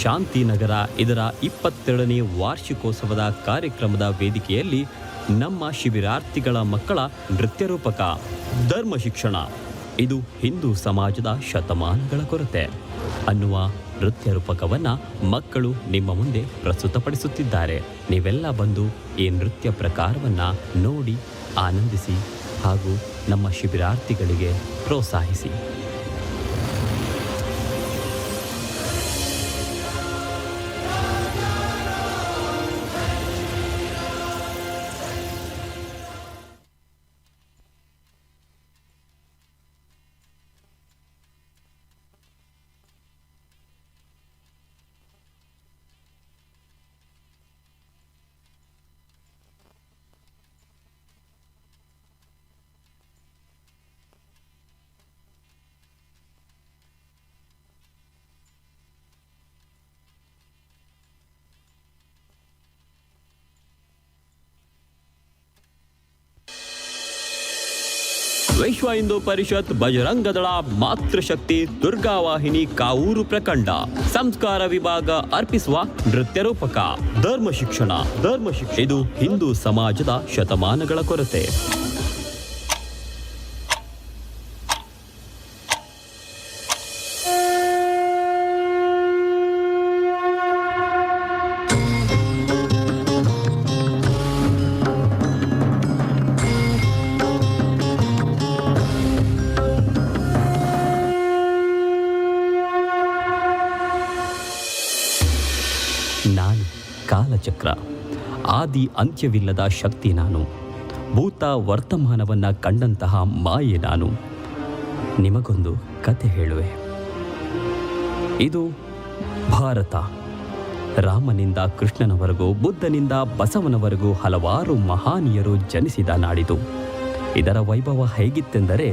ಶಾಂತಿನಗರ ಇದರ ಇಪ್ಪತ್ತೆರಡನೇ ವಾರ್ಷಿಕೋತ್ಸವದ ಕಾರ್ಯಕ್ರಮದ ವೇದಿಕೆಯಲ್ಲಿ ನಮ್ಮ ಶಿಬಿರಾರ್ಥಿಗಳ ಮಕ್ಕಳ ನೃತ್ಯ ರೂಪಕ ಧರ್ಮ ಶಿಕ್ಷಣ, ಇದು ಹಿಂದೂ ಸಮಾಜದ ಶತಮಾನಗಳ ಕೊರತೆ ಅನ್ನುವ ನೃತ್ಯ ರೂಪಕವನ್ನು ಮಕ್ಕಳು ನಿಮ್ಮ ಮುಂದೆ ಪ್ರಸ್ತುತಪಡಿಸುತ್ತಿದ್ದಾರೆ. ನೀವೆಲ್ಲ ಬಂದು ಈ ನೃತ್ಯ ಪ್ರಕಾರವನ್ನು ನೋಡಿ, ಆನಂದಿಸಿ ಹಾಗೂ ನಮ್ಮ ಶಿಬಿರಾರ್ಥಿಗಳಿಗೆ ಪ್ರೋತ್ಸಾಹಿಸಿ. ವಿಶ್ವ ಹಿಂದೂ ಪರಿಷತ್ ಬಜರಂಗದಳ ಮಾತೃಶಕ್ತಿ ದುರ್ಗಾವಾಹಿನಿ ಕಾವೂರು ಪ್ರಖಂಡ ಸಂಸ್ಕಾರ ವಿಭಾಗ ಅರ್ಪಿಸುವ ನೃತ್ಯ ರೂಪಕ. ಧರ್ಮ ಶಿಕ್ಷಣ. ಧರ್ಮ ಶಿಕ್ಷಣ. ಇದು ಹಿಂದೂ ಸಮಾಜದ ಶತಮಾನಗಳ ಕೊರತೆ. ಆದಿ ಅಂತ್ಯವಿಲ್ಲದ ಶಕ್ತಿ ನಾನು. ಭೂತ ವರ್ತಮಾನವನ್ನ ಕಂಡಂತಹ ಮಾಯೆ ನಾನು. ನಿಮಗೊಂದು ಕತೆ ಹೇಳುವೆ. ಇದು ಭಾರತ. ರಾಮನಿಂದ ಕೃಷ್ಣನವರೆಗೂ, ಬುದ್ಧನಿಂದ ಬಸವನವರೆಗೂ ಹಲವಾರು ಮಹಾನೀಯರು ಜನಿಸಿದ ನಾಡಿದು. ಇದರ ವೈಭವ ಹೇಗಿತ್ತೆಂದರೆ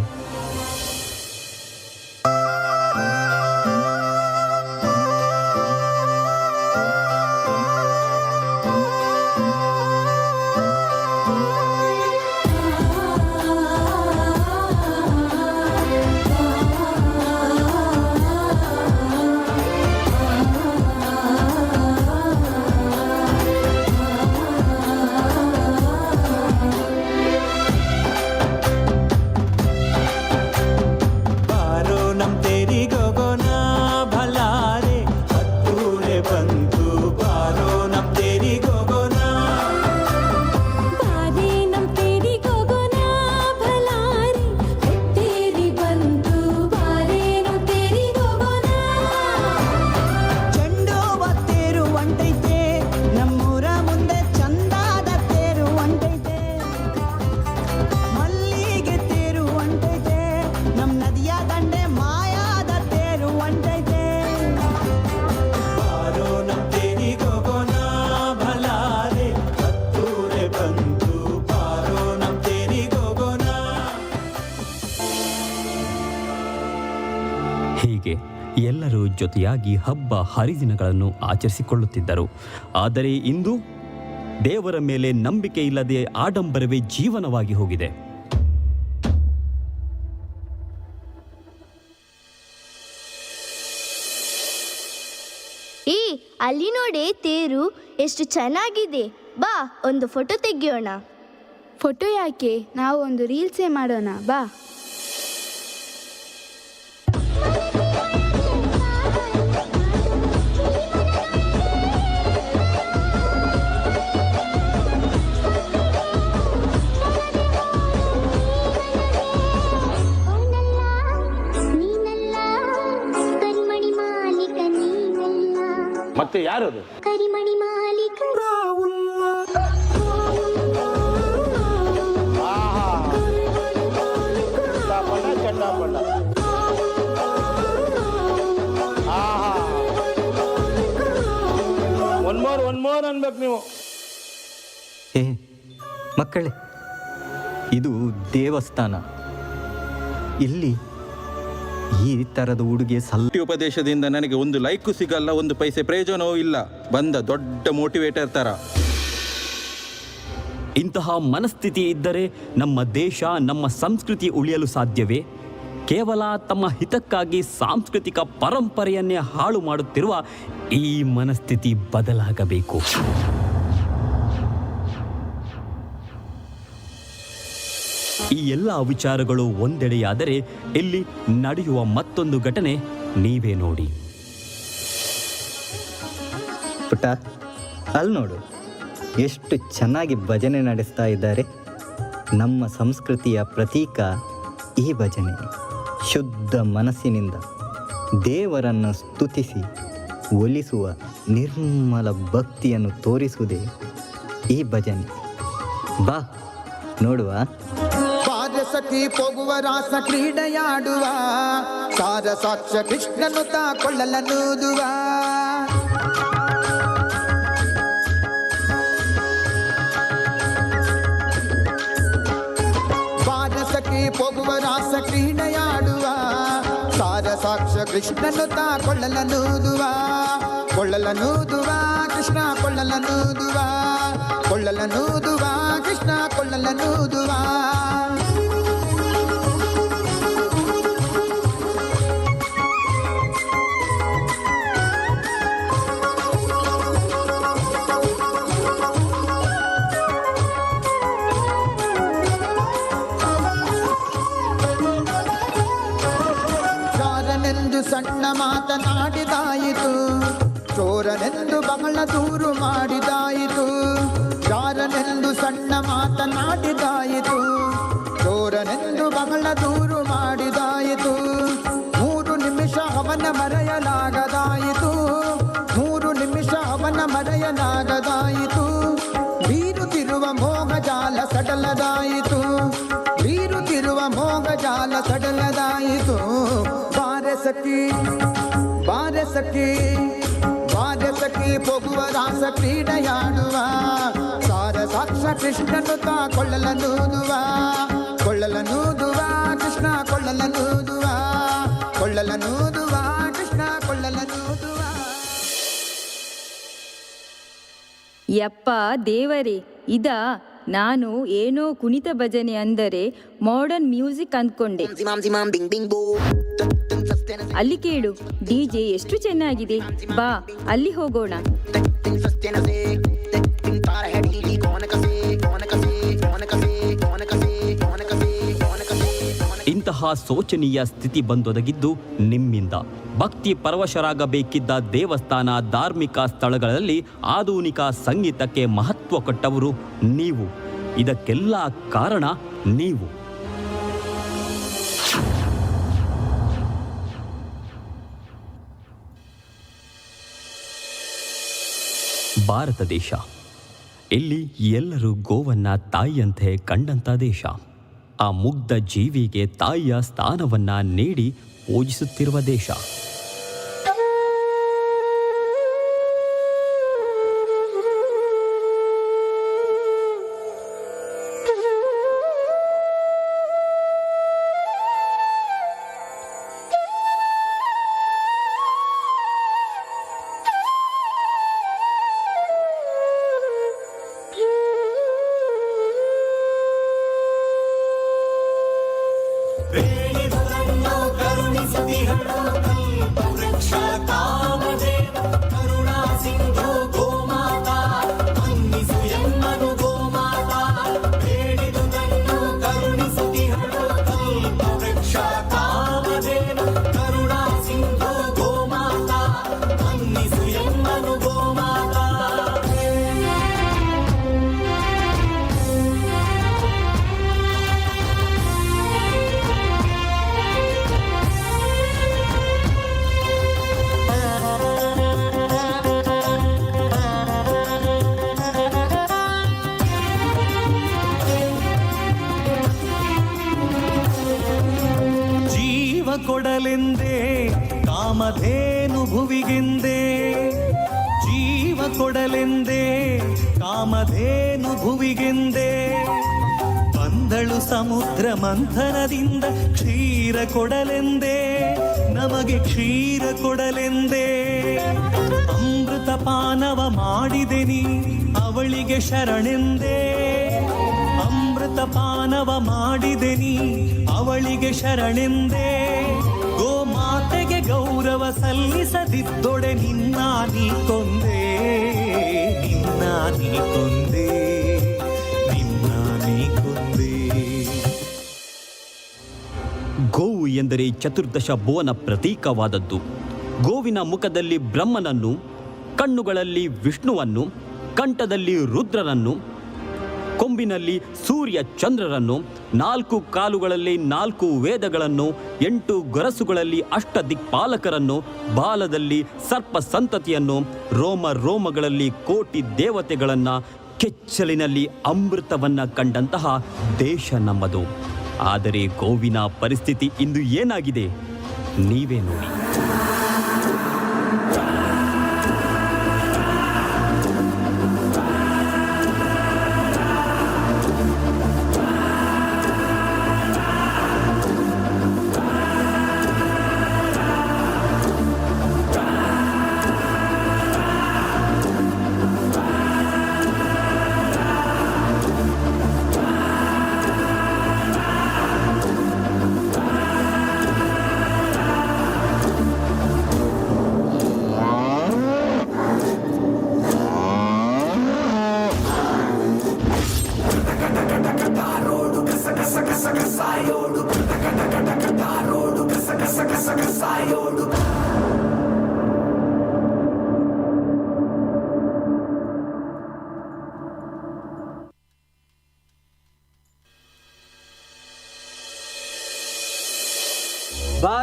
ಜೊತೆಯಾಗಿ ಹಬ್ಬ ಹರಿದಿನಗಳನ್ನು ಆಚರಿಸಿಕೊಳ್ಳುತ್ತಿದ್ದರು. ಆದರೆ ಇಂದು ದೇವರ ಮೇಲೆ ನಂಬಿಕೆ ಇಲ್ಲದೆ ಆಡಂಬರವೇ ಜೀವನವಾಗಿ ಹೋಗಿದೆ. ಏ ಅಲ್ಲಿ ನೋಡಿ ತೇರು ಎಷ್ಟು ಚೆನ್ನಾಗಿದೆ. ಬಾ ಒಂದು ಫೋಟೋ ತೆಗೆಯೋಣ. ಫೋಟೋ ಯಾಕೆ? ನಾವು ಒಂದು ರೀಲ್ಸೇ ಮಾಡೋಣ ಬಾ. ಮತ್ತೆ ಯಾರದು? ಕರಿಮಣಿ ಮಾಲೀಕ. ಚಂಡಾಪಣ್ಣ ಚಂಡಾಪಣ್ಣ ಆಹಾ. ಒನ್ ಮೋರ್ ಒನ್ ಮೋರ್ ಅನ್ಬೇಕು ನೀವು. ಏ ಮಕ್ಕಳೇ ಇದು ದೇವಸ್ಥಾನ. ಇಲ್ಲಿ ಈ ತರದ ಉಡುಗೆ ಸಲ್ಟಿ ಉಪದೇಶದಿಂದ ನನಗೆ ಒಂದು ಲೈಕು ಸಿಗಲ್ಲ ಒಂದು ಪೈಸೆ ಪ್ರಯೋಜನವೂ ಇಲ್ಲ. ಬಂದ ದೊಡ್ಡ ಮೋಟಿವೇಟರ್ ತರ. ಇಂತಹ ಮನಸ್ಥಿತಿ ಇದ್ದರೆ ನಮ್ಮ ದೇಶ ನಮ್ಮ ಸಂಸ್ಕೃತಿ ಉಳಿಯಲು ಸಾಧ್ಯವೇ? ಕೇವಲ ತಮ್ಮ ಹಿತಕ್ಕಾಗಿ ಸಾಂಸ್ಕೃತಿಕ ಪರಂಪರೆಯನ್ನೇ ಹಾಳು ಮಾಡುತ್ತಿರುವ ಈ ಮನಸ್ಥಿತಿ ಬದಲಾಗಬೇಕು. ಈ ಎಲ್ಲ ವಿಚಾರಗಳು ಒಂದೆಡೆಯಾದರೆ ಇಲ್ಲಿ ನಡೆಯುವ ಮತ್ತೊಂದು ಘಟನೆ ನೀವೇ ನೋಡಿ. ಪುಟ ಅಲ್ಲಿ ನೋಡು. ಎಷ್ಟು ಚೆನ್ನಾಗಿ ಭಜನೆ ನಡೆಸ್ತಾ ಇದ್ದಾರೆ. ನಮ್ಮ ಸಂಸ್ಕೃತಿಯ ಪ್ರತೀಕ ಈ ಭಜನೆ. ಶುದ್ಧ ಮನಸ್ಸಿನಿಂದ ದೇವರನ್ನು ಸ್ತುತಿಸಿ, ಒಲಿಸುವ ನಿರ್ಮಲ ಭಕ್ತಿಯನ್ನು ತೋರಿಸುವುದೇ ಈ ಭಜನೆ. ಬಾ, ನೋಡುವ. ಪಾರಸಖಿ ಹೋಗುವ ರಾಸ ಕ್ರೀಡೆಯಾಡುವ ಸಾರ ಸಾಕ್ಷ ಕೃಷ್ಣನು ತಾ ಕೊಳ್ಳಲನೂದುವ ಪಾರಸಖಿ ಹೋಗುವ ರಾಸ ಕ್ರೀಡೆಯಾಡುವ ಸಾರ ಸಾಕ್ಷ ಕೃಷ್ಣನು ತಾ ಕೊಳ್ಳಲನೂದುವ ಕೊಳ್ಳಲನೂದುವ ಕೃಷ್ಣ ಕೊಳ್ಳಲನೂದುವ ಕೊಳ್ಳಲನೂದುವ ಕೃಷ್ಣ ಕೊಳ್ಳಲನೂದುವ ಚಾರನೆಂದು ಸಣ್ಣ ಮಾತನಾಡಿದಾಯಿತು ಚೋರನೆಂದು ಬಹಳ ದೂರು ಮಾಡಿದಾಯಿತು. ಚಾರನೆಂದು ಸಣ್ಣ ಮಾತನಾಡಿದಾಯಿತು ಚೋರನೆಂದು ಬಹಳ ದೂರು ಮಾಡಿದಾಯಿತು. ಸಖಿ ಬಾರೆ ಸಖಿ ಬಾರೆ ಸಖಿ ಪೋಗುವ ರಾಸ ಕ್ರೀಡೆಯಾಡುವ ಸಾರ ಸಾಕ್ಷ ಕೃಷ್ಣನು ತಾ ಕೊಳ್ಳಲ ನೂದುವ ಕೃಷ್ಣ ಕೊಳ್ಳಲನೂದುವ ಕೊಳ್ಳಲನೂದುವ ಕೃಷ್ಣ ಕೊಳ್ಳಲನೂದುವ ಯಪ್ಪ ದೇವರೇ ಇದ ನಾನು ಏನೋ ಕುಣಿತ ಭಜನೆ ಅಂದರೆ ಮಾಡರ್ನ್ ಮ್ಯೂಸಿಕ್ ಅಂದ್ಕೊಂಡೆ ಅಲ್ಲಿ ಕೇಳು ಡಿಜೆ ಎಷ್ಟು ಚೆನ್ನಾಗಿದೆ. ಬಾ, ಅಲ್ಲಿ ಹೋಗೋಣ. ಇಂತಹ ಶೋಚನೀಯ ಸ್ಥಿತಿ ಬಂದೊದಗಿದ್ದು ನಿಮ್ಮಿಂದ. ಭಕ್ತಿ ಪರವಶರಾಗಬೇಕಿದ್ದ ದೇವಸ್ಥಾನ ಧಾರ್ಮಿಕ ಸ್ಥಳಗಳಲ್ಲಿ ಆಧುನಿಕ ಸಂಗೀತಕ್ಕೆ ಮಹತ್ವ ಕೊಟ್ಟವರು ನೀವು. ಇದಕ್ಕೆಲ್ಲ ಕಾರಣ ನೀವು. ಭಾರತ ದೇಶ. ಇಲ್ಲಿ ಎಲ್ಲರೂ ಗೋವನ್ನ ತಾಯಿಯಂತೆ ಕಂಡಂಥ ದೇಶ. ಆ ಮುಗ್ಧ ಜೀವಿಗೆ ತಾಯಿಯ ಸ್ಥಾನವನ್ನ ನೀಡಿ ಪೂಜಿಸುತ್ತಿರುವ ದೇಶ. ಕೊಡಲೆಂದೇ ಕಾಮಧೇನು ಭುವಿಗೆಂದೇ ಜೀವ ಕೊಡಲೆಂದೇ ಕಾಮಧೇನು ಭುವಿಗೆಂದೇ ಬಂದಳು ಸಮುದ್ರ ಮಂಥನದಿಂದ ಕ್ಷೀರ ಕೊಡಲೆಂದೇ, ನಮಗೆ ಕ್ಷೀರ ಕೊಡಲೆಂದೇ. ಅಮೃತ ಪಾನವ ಮಾಡಿದೆ ನೀ ಅವಳಿಗೆ ಶರಣೆಂದೇ. ಪಾನವ ಮಾಡಿದೆ ನೀ, ಅವಳಿಗೆ ಶರಣೆಂದೇ. ಗೋಮಾತೆಗೆ ಗೌರವ ಸಲ್ಲಿಸದಿದ್ದೊಡೆ ನಿನ್ನ ನೀ ಕೊಂದೆ, ನಿನ್ನ ನೀ ಕೊಂದೆ, ನಿನ್ನ ನೀ ಕೊಂದೆ. ಗೋವು ಎಂದರೆ ಚತುರ್ದಶ ಭುವನ ಪ್ರತೀಕವಾದದ್ದು. ಗೋವಿನ ಮುಖದಲ್ಲಿ ಬ್ರಹ್ಮನನ್ನು, ಕಣ್ಣುಗಳಲ್ಲಿ ವಿಷ್ಣುವನ್ನು, ಕಂಠದಲ್ಲಿ ರುದ್ರನನ್ನು ಕೊಂಬಿನಲ್ಲಿ ಸೂರ್ಯ ಚಂದ್ರರನ್ನು ನಾಲ್ಕು ಕಾಲುಗಳಲ್ಲಿ ನಾಲ್ಕು ವೇದಗಳನ್ನು, ಎಂಟು ಗೊರಸುಗಳಲ್ಲಿ ಅಷ್ಟ ದಿಕ್ಪಾಲಕರನ್ನು ಬಾಲದಲ್ಲಿ ಸರ್ಪ ಸಂತತಿಯನ್ನು ರೋಮ ರೋಮಗಳಲ್ಲಿ ಕೋಟಿ ದೇವತೆಗಳನ್ನು ಕೆಚ್ಚಲಿನಲ್ಲಿ ಅಮೃತವನ್ನು ಕಂಡಂತಹ ದೇಶ ನಮ್ಮದು. ಆದರೆ ಗೋವಿನ ಪರಿಸ್ಥಿತಿ ಇಂದು ಏನಾಗಿದೆ? ನೀವೇ ನೋಡಿ.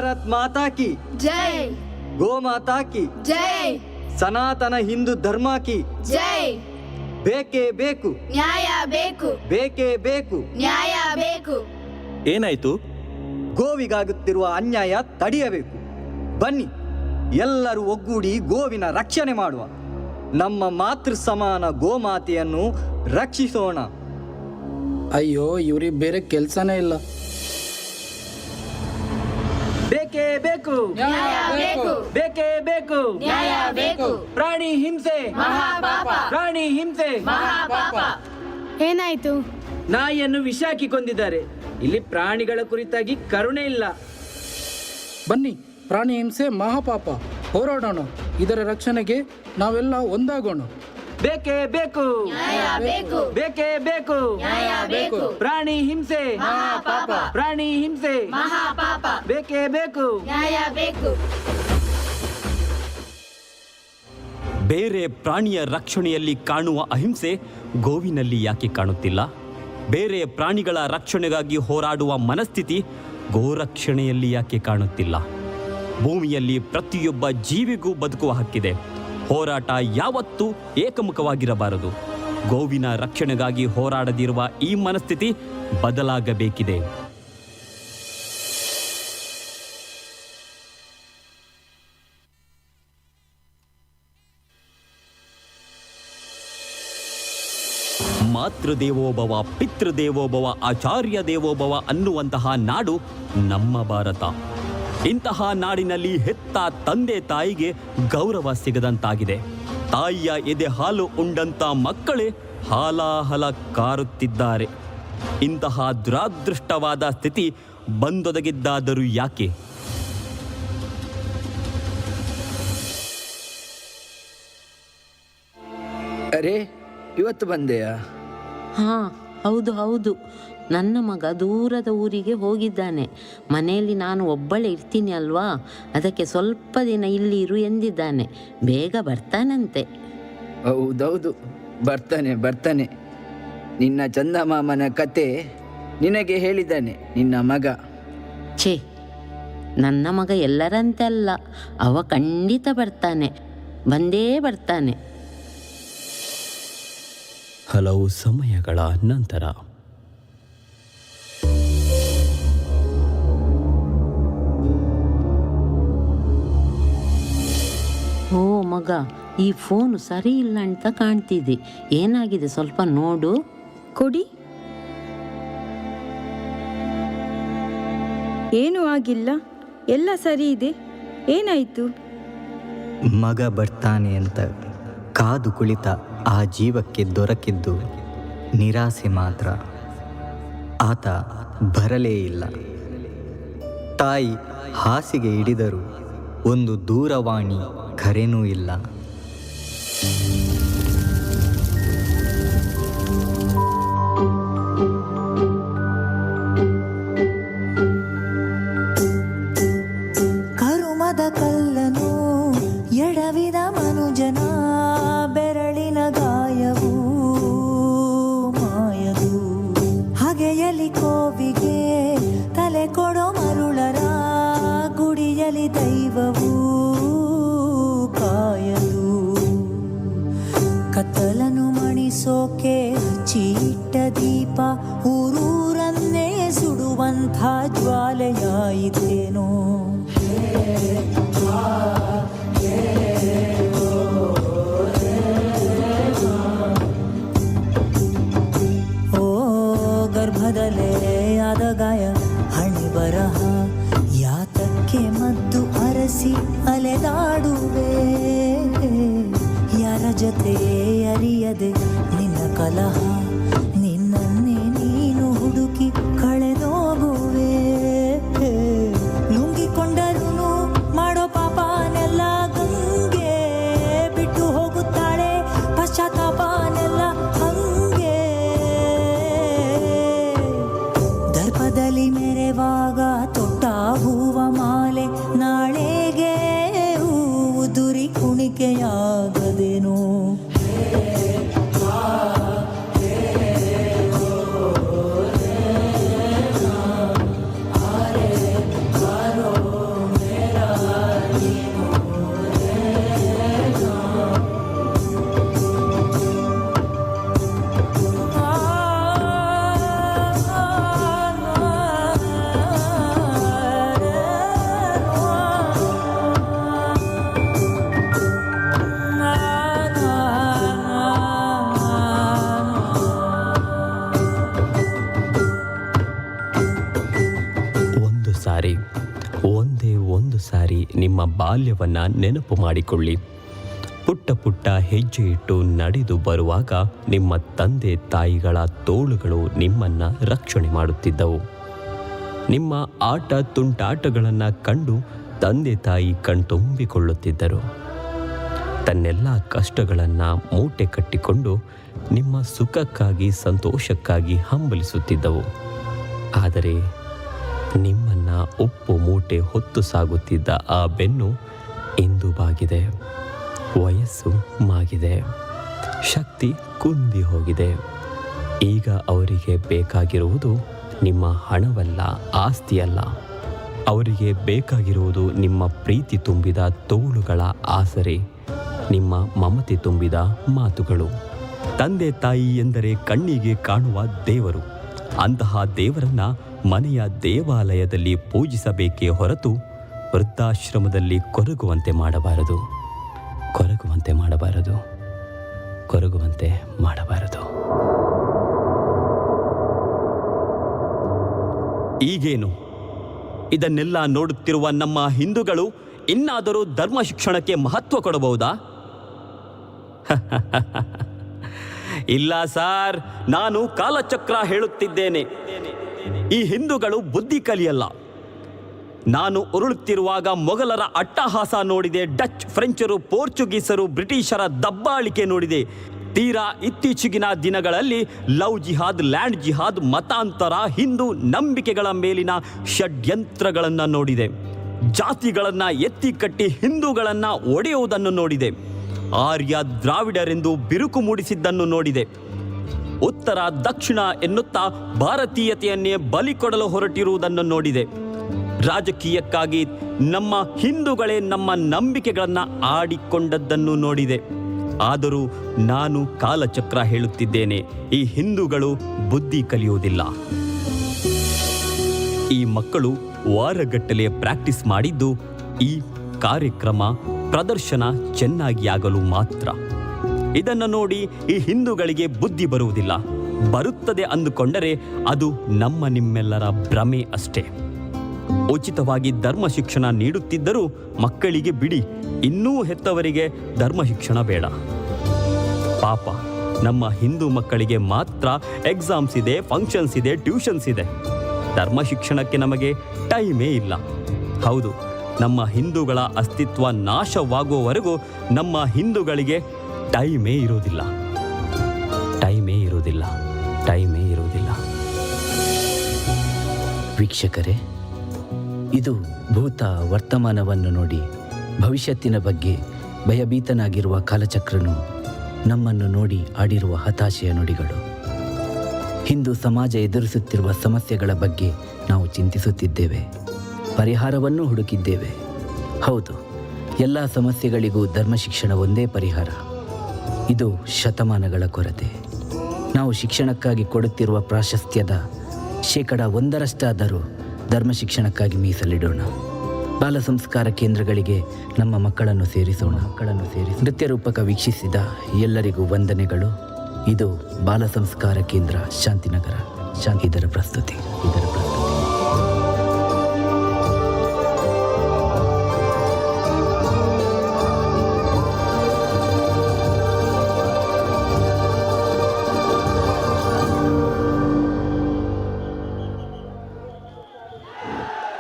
ಭಾರತ್ ಮಾತಾ ಕಿ. ಜೈ. ಗೋ ಮಾತಾ ಕಿ. ಜೈ. ಸನಾತನ ಹಿಂದೂ ಧರ್ಮ ಕಿ. ಜೈ. ಬೇಕೇ ಬೇಕು. ನ್ಯಾಯ ಬೇಕು. ಬೇಕೇ ಬೇಕು. ನ್ಯಾಯ ಬೇಕು. ಏನಾಯ್ತು? ಗೋವಿಗಾಗುತ್ತಿರುವ ಅನ್ಯಾಯ ತಡೆಯಬೇಕು. ಬನ್ನಿ ಎಲ್ಲರೂ ಒಗ್ಗೂಡಿ ಗೋವಿನ ರಕ್ಷಣೆ ಮಾಡುವ. ನಮ್ಮ ಮಾತೃ ಸಮಾನ ಗೋಮಾತೆಯನ್ನು ರಕ್ಷಿಸೋಣ. ಅಯ್ಯೋ ಇವ್ರಿಗೆ ಬೇರೆ ಕೆಲಸನೇ ಇಲ್ಲ. ಬೇಕೇ ಬೇಕು. ನ್ಯಾಯ ಬೇಕು ಬೇಕೇ. ಬೇಕು ನ್ಯಾಯ ಬೇಕು ಪ್ರಾಣಿ ಹಿಂಸೆ. ಪ್ರಾಣಿ ಹಿಂಸೆ. ಏನಾಯ್ತು? ನಾಯಿಯನ್ನು ವಿಷ ಹಾಕಿ ಕೊಂದಿದ್ದಾರೆ. ಇಲ್ಲಿ ಪ್ರಾಣಿಗಳ ಕುರಿತಾಗಿ ಕರುಣೆ ಇಲ್ಲ. ಬನ್ನಿ ಪ್ರಾಣಿ ಹಿಂಸೆ ಮಹಾಪಾಪ. ಹೋರಾಡೋಣ. ಇದರ ರಕ್ಷಣೆಗೆ ನಾವೆಲ್ಲ ಒಂದಾಗೋಣ. ಬೇಕೇ ಬೇಕು. ಬೇಕೆ ಬೇಕು. ಬೇಕೇ ಬೇಕು. ನ್ಯಾಯ ಬೇಕು. ಪ್ರಾಣಿ ಹಿಂಸೆ. ಪ್ರಾಣಿ ಹಿಂಸೆ. ಬೇಕೆ ಬೇಕೇ ಬೇಕು. ನ್ಯಾಯ ಬೇಕು. ಬೇರೆ ಪ್ರಾಣಿಯ ರಕ್ಷಣೆಯಲ್ಲಿ ಕಾಣುವ ಅಹಿಂಸೆ ಗೋವಿನಲ್ಲಿ ಯಾಕೆ ಕಾಣುತ್ತಿಲ್ಲ? ಬೇರೆ ಪ್ರಾಣಿಗಳ ರಕ್ಷಣೆಗಾಗಿ ಹೋರಾಡುವ ಮನಸ್ಥಿತಿ ಗೋರಕ್ಷಣೆಯಲ್ಲಿ ಯಾಕೆ ಕಾಣುತ್ತಿಲ್ಲ? ಭೂಮಿಯಲ್ಲಿ ಪ್ರತಿಯೊಬ್ಬ ಜೀವಿಗೂ ಬದುಕುವ ಹಕ್ಕಿದೆ. ಹೋರಾಟ ಯಾವತ್ತೂ ಏಕಮುಖವಾಗಿರಬಾರದು. ಗೋವಿನ ರಕ್ಷಣೆಗಾಗಿ ಹೋರಾಡದಿರುವ ಈ ಮನಸ್ಥಿತಿ ಬದಲಾಗಬೇಕಿದೆ. ಮಾತೃದೇವೋಭವ, ಪಿತೃದೇವೋಭವ ಆಚಾರ್ಯ ದೇವೋಭವ ಅನ್ನುವಂತಹ ನಾಡು ನಮ್ಮ ಭಾರತ. ಇಂತಹ ನಾಡಿನಲ್ಲಿ ಹೆತ್ತ ತಂದೆ ತಾಯಿಗೆ ಗೌರವ ಸಿಗದಂತಾಗಿದೆ. ತಾಯಿಯ ಎದೆ ಹಾಲು ಉಂಡಂತ ಮಕ್ಕಳೇ ಹಾಲಾಹಲ ಕಾರುತ್ತಿದ್ದಾರೆ. ಇಂತಹ ದುರಾದೃಷ್ಟವಾದ ಸ್ಥಿತಿ ಬಂದೊದಗಿದ್ದಾದರೂ ಯಾಕೆ? ಅರೆ ಇವತ್ತು ಬಂದೆಯಾ? ಹಾ ಹೌದು ಹೌದು. ನನ್ನ ಮಗ ದೂರದ ಊರಿಗೆ ಹೋಗಿದ್ದಾನೆ. ಮನೆಯಲ್ಲಿ ನಾನು ಒಬ್ಬಳೆ ಇರ್ತೀನಿ ಅಲ್ವಾ? ಅದಕ್ಕೆ ಸ್ವಲ್ಪ ದಿನ ಇಲ್ಲಿ ಇರು ಎಂದಿದ್ದಾನೆ. ಬೇಗ ಬರ್ತಾನಂತೆ. ಹೌದೌದು. ಬರ್ತಾನೆ ಬರ್ತಾನೆ. ನಿನ್ನ ಚಂದಮಾಮನ ಕತೆ ನಿನಗೆ ಹೇಳಿದ್ದಾನೆ ನಿನ್ನ ಮಗ. ಛೇ ನನ್ನ ಮಗ ಎಲ್ಲರಂತೆ ಅಲ್ಲ. ಅವ ಖಂಡಿತ ಬರ್ತಾನೆ. ಬಂದೇ ಬರ್ತಾನೆ. ಹಲವು ಸಮಯಗಳ ನಂತರ ಮಗ ಈ ಫೋನು ಸರಿ ಇಲ್ಲ ಅಂತ ಕಾಣ್ತಿದೆ ಏನಾಗಿದೆ ಸ್ವಲ್ಪ ನೋಡು. ಕೊಡಿ. ಏನೂ ಆಗಿಲ್ಲ. ಎಲ್ಲ ಸರಿ ಇದೆ. ಏನಾಯ್ತು? ಮಗ ಬರ್ತಾನೆ ಅಂತ ಕಾದು ಕುಳಿತ ಆ ಜೀವಕ್ಕೆ ದೊರಕಿದ್ದು ನಿರಾಸೆ ಮಾತ್ರ. ಆತ ಬರಲೇ ಇಲ್ಲ. ತಾಯಿ ಹಾಸಿಗೆ ಹಿಡಿದರು. ಒಂದು ದೂರವಾಣಿ ಕರೆನೂ ಇಲ್ಲ. ಸುಡುವಂಥ ಜ್ವಾಲೆಯಾಯಿತೇನೋ ಓ ಗರ್ಭದಲ್ಲೇ ಆದ ಗಾಯ ಹಣಿ ಬರಹ ಯಾತಕ್ಕೆ ಮದ್ದು ಅರಸಿ ಅಲೆದಾಡುವೆ ಯಾರ ಜೊತೆ ಅರಿಯದೆ ನಿನ್ನ ಕಲಹ ನಿಮ್ಮ ಬಾಲ್ಯವನ್ನ ನೆನಪು ಮಾಡಿಕೊಳ್ಳಿ. ಪುಟ್ಟ ಪುಟ್ಟ ಹೆಜ್ಜೆ ಇಟ್ಟು ನಡೆದು ಬರುವಾಗ ನಿಮ್ಮ ತಂದೆ ತಾಯಿಗಳ ತೋಳುಗಳು ನಿಮ್ಮನ್ನ ರಕ್ಷಣೆ ಮಾಡುತ್ತಿದ್ದವು. ನಿಮ್ಮ ಆಟ ತುಂಟಾಟಗಳನ್ನು ಕಂಡು ತಂದೆ ತಾಯಿ ಕಣ್ತುಂಬಿಕೊಳ್ಳುತ್ತಿದ್ದರು. ತನ್ನೆಲ್ಲ ಕಷ್ಟಗಳನ್ನು ಮೂಟೆ ಕಟ್ಟಿಕೊಂಡು ನಿಮ್ಮ ಸುಖಕ್ಕಾಗಿ, ಸಂತೋಷಕ್ಕಾಗಿ ಹಂಬಲಿಸುತ್ತಿದ್ದವು. ಆದರೆ ನಿಮ್ಮನ್ನ ಉಪ್ಪು ಮೂಟೆ ಹೊತ್ತು ಸಾಗುತ್ತಿದ್ದ ಆ ಬೆನ್ನು ಇಂದು ಬಾಗಿದೆ. ವಯಸ್ಸು ಮಾಗಿದೆ. ಶಕ್ತಿ ಕುಂದಿ ಹೋಗಿದೆ. ಈಗ ಅವರಿಗೆ ಬೇಕಾಗಿರುವುದು ನಿಮ್ಮ ಹಣವಲ್ಲ, ಆಸ್ತಿಯಲ್ಲ. ಅವರಿಗೆ ಬೇಕಾಗಿರುವುದು ನಿಮ್ಮ ಪ್ರೀತಿ ತುಂಬಿದ ತೋಳುಗಳ ಆಸರೆ, ನಿಮ್ಮ ಮಮತೆ ತುಂಬಿದ ಮಾತುಗಳು. ತಂದೆ ತಾಯಿ ಎಂದರೆ ಕಣ್ಣಿಗೆ ಕಾಣುವ ದೇವರು. ಅಂತಹ ದೇವರನ್ನ ಮನೆಯ ದೇವಾಲಯದಲ್ಲಿ ಪೂಜಿಸಬೇಕೇ ಹೊರತು ವೃದ್ಧಾಶ್ರಮದಲ್ಲಿ ಕೊರಗುವಂತೆ ಮಾಡಬಾರದು. ಕೊರಗುವಂತೆ ಮಾಡಬಾರದು. ಕೊರಗುವಂತೆ ಮಾಡಬಾರದು. ಈಗೇನು? ಇದನ್ನೆಲ್ಲ ನೋಡುತ್ತಿರುವ ನಮ್ಮ ಹಿಂದೂಗಳು ಇನ್ನಾದರೂ ಧರ್ಮ ಶಿಕ್ಷಣಕ್ಕೆ ಮಹತ್ವ ಕೊಡಬಹುದಾ? ಇಲ್ಲ ಸಾರ್, ನಾನು ಕಾಲಚಕ್ರ ಹೇಳುತ್ತಿದ್ದೇನೆ. ಈ ಹಿಂದೂಗಳು ಬುದ್ಧಿ ಕಲಿಯಲ್ಲ. ನಾನು ಉರುಳುತ್ತಿರುವಾಗ ಮೊಘಲರ ಅಟ್ಟಹಾಸ ನೋಡಿದೆ, ಡಚ್ ಫ್ರೆಂಚರು, ಪೋರ್ಚುಗೀಸರು, ಬ್ರಿಟಿಷರ ದಬ್ಬಾಳಿಕೆ ನೋಡಿದೆ. ತೀರಾ ಇತ್ತೀಚೆಗಿನ ದಿನಗಳಲ್ಲಿ ಲವ್ ಜಿಹಾದ್, ಲ್ಯಾಂಡ್ ಜಿಹಾದ್, ಮತಾಂತರ, ಹಿಂದೂ ನಂಬಿಕೆಗಳ ಮೇಲಿನ ಷಡ್ಯಂತ್ರಗಳನ್ನು ನೋಡಿದೆ. ಜಾತಿಗಳನ್ನು ಎತ್ತಿ ಕಟ್ಟಿ ಹಿಂದೂಗಳನ್ನು ಒಡೆಯುವುದನ್ನು ನೋಡಿದೆ. ಆರ್ಯ ದ್ರಾವಿಡರೆಂದು ಬಿರುಕು ಮೂಡಿಸಿದ್ದನ್ನು ನೋಡಿದೆ. ಉತ್ತರ, ದಕ್ಷಿಣ ಎನ್ನುತ್ತಾ ಭಾರತೀಯತೆಯನ್ನೇ ಬಲಿ ಕೊಡಲು ಹೊರಟಿರುವುದನ್ನು ನೋಡಿದೆ. ರಾಜಕೀಯಕ್ಕಾಗಿ ನಮ್ಮ ಹಿಂದೂಗಳೇ ನಮ್ಮ ನಂಬಿಕೆಗಳನ್ನು ಆಡಿಕೊಂಡದ್ದನ್ನು ನೋಡಿದೆ. ಆದರೂ ನಾನು ಕಾಲಚಕ್ರ ಹೇಳುತ್ತಿದ್ದೇನೆ, ಈ ಹಿಂದೂಗಳು ಬುದ್ಧಿ ಕಲಿಯುವುದಿಲ್ಲ. ಈ ಮಕ್ಕಳು ವಾರಗಟ್ಟಲೆ ಪ್ರಾಕ್ಟೀಸ್ ಮಾಡಿದ್ದು ಈ ಕಾರ್ಯಕ್ರಮ ಪ್ರದರ್ಶನ ಚೆನ್ನಾಗಿ ಆಗಲು ಮಾತ್ರ. ಇದನ್ನು ನೋಡಿ ಈ ಹಿಂದೂಗಳಿಗೆ ಬುದ್ಧಿ ಬರುವುದಿಲ್ಲ. ಬರುತ್ತದೆ ಅಂದುಕೊಂಡರೆ ಅದು ನಮ್ಮ ನಿಮ್ಮೆಲ್ಲರ ಭ್ರಮೆ ಅಷ್ಟೇ. ಉಚಿತವಾಗಿ ಧರ್ಮ ಶಿಕ್ಷಣ ನೀಡುತ್ತಿದ್ದರೂ ಮಕ್ಕಳಿಗೆ ಬಿಡಿ, ಇನ್ನೂ ಹೆತ್ತವರಿಗೆ ಧರ್ಮ ಶಿಕ್ಷಣ ಬೇಡ. ಪಾಪ, ನಮ್ಮ ಹಿಂದೂ ಮಕ್ಕಳಿಗೆ ಮಾತ್ರ ಎಕ್ಸಾಮ್ಸ್ ಇದೆ ಫಂಕ್ಷನ್ಸ್ ಇದೆ ಟ್ಯೂಷನ್ಸ್ ಇದೆ. ಧರ್ಮ ಶಿಕ್ಷಣಕ್ಕೆ ನಮಗೆ ಟೈಮೇ ಇಲ್ಲ. ಹೌದು, ನಮ್ಮ ಹಿಂದೂಗಳ ಅಸ್ತಿತ್ವ ನಾಶವಾಗುವವರೆಗೂ ನಮ್ಮ ಹಿಂದೂಗಳಿಗೆ ಟೈಮೇ ಇರೋದಿಲ್ಲ. ಟೈಮೇ ಇರೋದಿಲ್ಲ. ಟೈಮೇ ಇರೋದಿಲ್ಲ. ವೀಕ್ಷಕರೇ, ಇದು ಭೂತ ವರ್ತಮಾನವನ್ನು ನೋಡಿ ಭವಿಷ್ಯತ್ತಿನ ಬಗ್ಗೆ ಭಯಭೀತನಾಗಿರುವ ಕಾಲಚಕ್ರನು ನಮ್ಮನ್ನು ನೋಡಿ ಆಡಿರುವ ಹತಾಶೆಯ ನುಡಿಗಳು. ಹಿಂದೂ ಸಮಾಜ ಎದುರಿಸುತ್ತಿರುವ ಸಮಸ್ಯೆಗಳ ಬಗ್ಗೆ ನಾವು ಚಿಂತಿಸುತ್ತಿದ್ದೇವೆ. ಪರಿಹಾರವನ್ನು ಹುಡುಕಿದ್ದೇವೆ. ಹೌದು, ಎಲ್ಲ ಸಮಸ್ಯೆಗಳಿಗೂ ಧರ್ಮ ಶಿಕ್ಷಣ ಒಂದೇ ಪರಿಹಾರ. ಇದು ಶತಮಾನಗಳ ಕೊರತೆ. ನಾವು ಶಿಕ್ಷಣಕ್ಕಾಗಿ ಕೊಡುತ್ತಿರುವ ಪ್ರಾಶಸ್ತ್ಯದ ಶೇಕಡ ಒಂದರಷ್ಟಾದರೂ ಧರ್ಮ ಶಿಕ್ಷಣಕ್ಕಾಗಿ ಮೀಸಲಿಡೋಣ. ಬಾಲ ಸಂಸ್ಕಾರ ಕೇಂದ್ರಗಳಿಗೆ ನಮ್ಮ ಮಕ್ಕಳನ್ನು ಸೇರಿಸೋಣ. ಮಕ್ಕಳನ್ನು ಸೇರಿಸಿ ನೃತ್ಯ ರೂಪಕ ವೀಕ್ಷಿಸಿದ ಎಲ್ಲರಿಗೂ ವಂದನೆಗಳು. ಇದು ಬಾಲ ಸಂಸ್ಕಾರ ಕೇಂದ್ರ, ಶಾಂತಿನಗರ. ಶಾಂತಿ ಇದರ ಪ್ರಸ್ತುತಿ. ಇದರ ಪ್ರಸ್ತುತಿ.